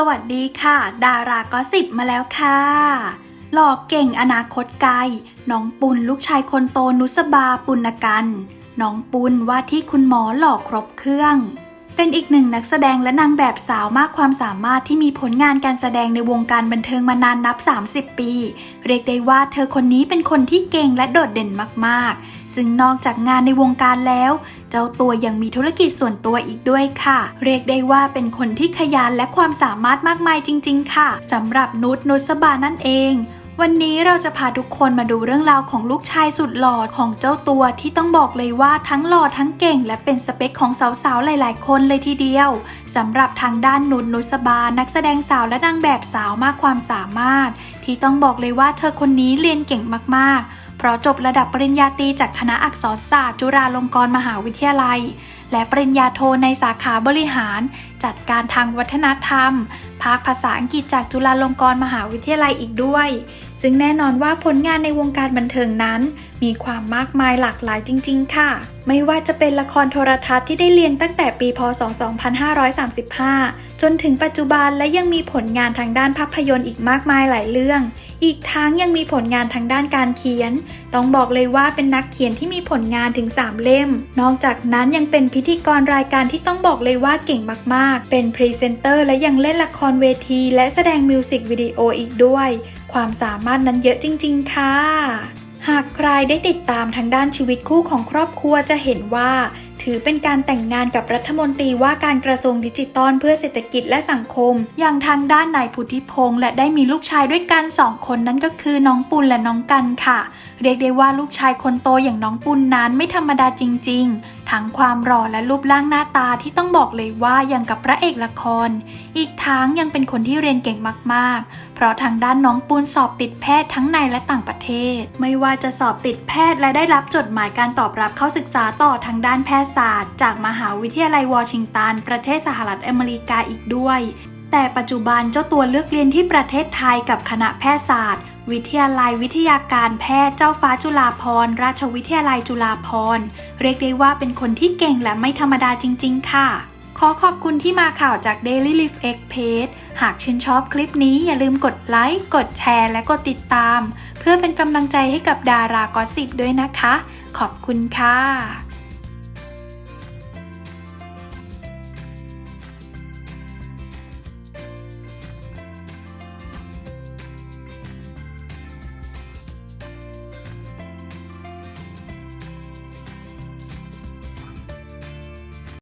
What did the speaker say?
สวัสดีค่ะ ดาราก็สิบมาแล้วค่ะ หลอกเก่งอนาคตไกล น้องปุนลูกชายคนโตนุสบาปุณกัน น้องปุนว่าที่คุณหมอหลอกครบเครื่อง เป็นอีกหนึ่งนักแสดงและนางแบบสาวมากความสามารถที่มีผลงานการแสดงในวงการบันเทิงมานานนับ 30 ปี เรียกได้ว่าเธอคนนี้เป็นคนที่เก่งและโดดเด่นมากๆ ซึ่งนอกจากงานในวงการแล้ว เจ้าตัวยังมีธุรกิจส่วนตัวอีกด้วยค่ะ เรียกได้ว่าเป็นคนที่ขยันและความสามารถมากมายจริง ๆ ค่ะสำหรับนุชนุสบานั่นเอง วันนี้เราจะพาทุกคนมาดูเรื่องราวของลูกชายสุดหล่อของเจ้าตัวที่ต้องบอกเลยว่าทั้งหล่อทั้งเก่ง และเป็นสเปคของสาวๆ หลายๆ คนเลยทีเดียวสำหรับทางด้านนุชนุสบา นักแสดงสาวและนางแบบสาวมากความสามารถ ที่ต้องบอกเลยว่าเธอคนนี้เรียนเก่งมากๆ เพราะจบระดับปริญญาตรีจากคณะอักษรศาสตร์ จุฬาลงกรณ์มหาวิทยาลัย และปริญญาโทในสาขาบริหาร จัดการทางวัฒนธรรมภาคภาษาอังกฤษจากจุฬาลงกรณ์มหาวิทยาลัยอีกด้วย ซึ่งแน่นอนว่าผลงานในวงการบันเทิงนั้น มีความมากมายหลากหลายจริง ๆ ค่ะ ไม่ว่าจะเป็นละครโทรทัศน์ที่ได้เรียนตั้งแต่ปีพศ 2535 จนถึงปัจจุบันและยังมีผลงานทางด้านภาพยนตร์อีกมากมายหลายเรื่อง อีกทั้งยังมีผลงานทางด้านการเขียน ต้องบอกเลยว่าเป็นนักเขียนที่มีผลงานถึง 3 เล่ม นอกจากนั้นยังเป็นพิธีกรรายการที่ต้องบอกเลยว่าเก่งมาก ๆ เป็นพรีเซนเตอร์และยังเล่นละครเวที และแสดงมิวสิกวิดีโออีกด้วย ความสามารถนั้นเยอะจริง ๆ ค่ะ หากใครได้ติดตามทางด้านชีวิตคู่ของครอบครัวจะเห็นว่า ถือเป็นการแต่งงานกับรัฐมนตรีว่าการกระทรวงดิจิทัลเพื่อเศรษฐกิจและสังคม อย่างทางด้านนายพุทธิพงษ์และได้มีลูกชายด้วยกันสองคนนั่นก็คือน้องปุณและน้องกันค่ะ เรียกได้ว่าลูกชายคนโตอย่างน้องปุณนั้นไม่ธรรมดาจริง ๆ ทั้งความหล่อและรูปร่างหน้าตาที่ต้องบอกเลยว่าอย่างกับพระเอกละคร อีกทั้งยังเป็นคนที่เรียนเก่งมากๆ เพราะทางด้านน้องปูนสอบติดแพทย์ทั้งในและต่างประเทศ ไม่ว่าจะสอบติดแพทย์และได้รับจดหมายการตอบรับเข้าศึกษาต่อทางด้านแพทยศาสตร์ จากมหาวิทยาลัยวอชิงตัน ประเทศสหรัฐอเมริกาอีกด้วย แต่ปัจจุบันเจ้าตัวเลือกเรียนที่ประเทศไทยกับคณะแพทยศาสตร์ วิทยาลัยวิทยาการแพทย์เจ้าฟ้าจุฬาภรราชวิทยาลัยจุฬาภรเรียกได้ว่าเป็นคนที่เก่งและไม่ธรรมดาจริง ๆ ค่ะ ขอขอบคุณที่มาข่าวจาก Daily Life X Page หากชื่นชอบคลิปนี้อย่าลืมกดไลค์ กดแชร์ และกดติดตาม เพื่อเป็นกำลังใจให้กับดารากอสิบด้วยนะคะ ขอบคุณค่ะ